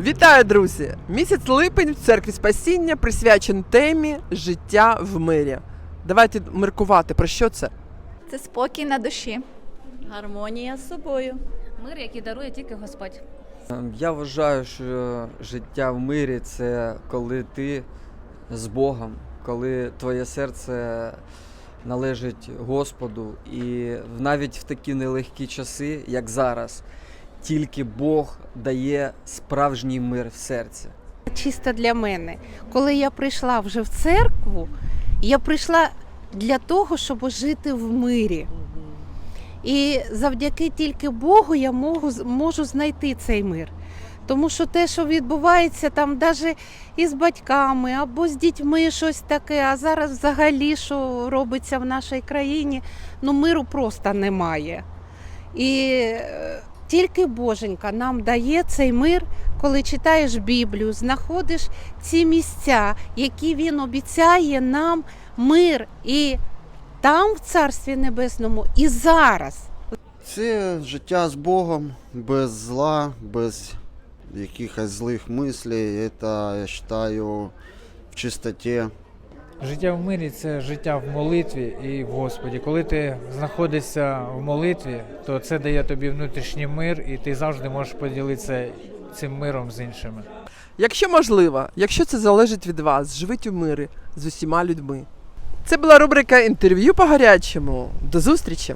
Вітаю, друзі! Місяць липень в церкві спасіння присвячений темі життя в мирі. Давайте міркувати про що це. Це спокій на душі. Гармонія з собою. Мир, який дарує тільки Господь. Ем, Я вважаю, що життя в мирі це коли ти з Богом, коли твоє серце належить Господу, і в- навіть в такі нелегкі часи, як зараз, тільки Бог дає справжній мир в серці. чисто для мене. Коли я прийшла вже в церкву, я прийшла для того, щоб жити в мирі. І завдяки тільки Богу я можу, можу знайти цей мир. Тому що те, що відбувається там, навіть із батьками або з дітьми щось таке, а зараз взагалі що робиться в нашій країні, ну миру просто немає. І е, тільки Боженька нам дає цей мир, коли читаєш Біблію, знаходиш ці місця, які він обіцяє нам мир і там, в Царстві Небесному, і зараз. Це життя з Богом, без зла, без якихось злих мислей. Це, я вважаю, в чистоті. Життя в мирі це життя в молитві і в Господі. Коли ти знаходишся в молитві, то це дає тобі внутрішній мир, і ти завжди можеш поділитися цим миром з іншими. Якщо можливо, якщо це залежить від вас, живіть у мирі з усіма людьми. Це була рубрика інтерв'ю по гарячому. До зустрічі!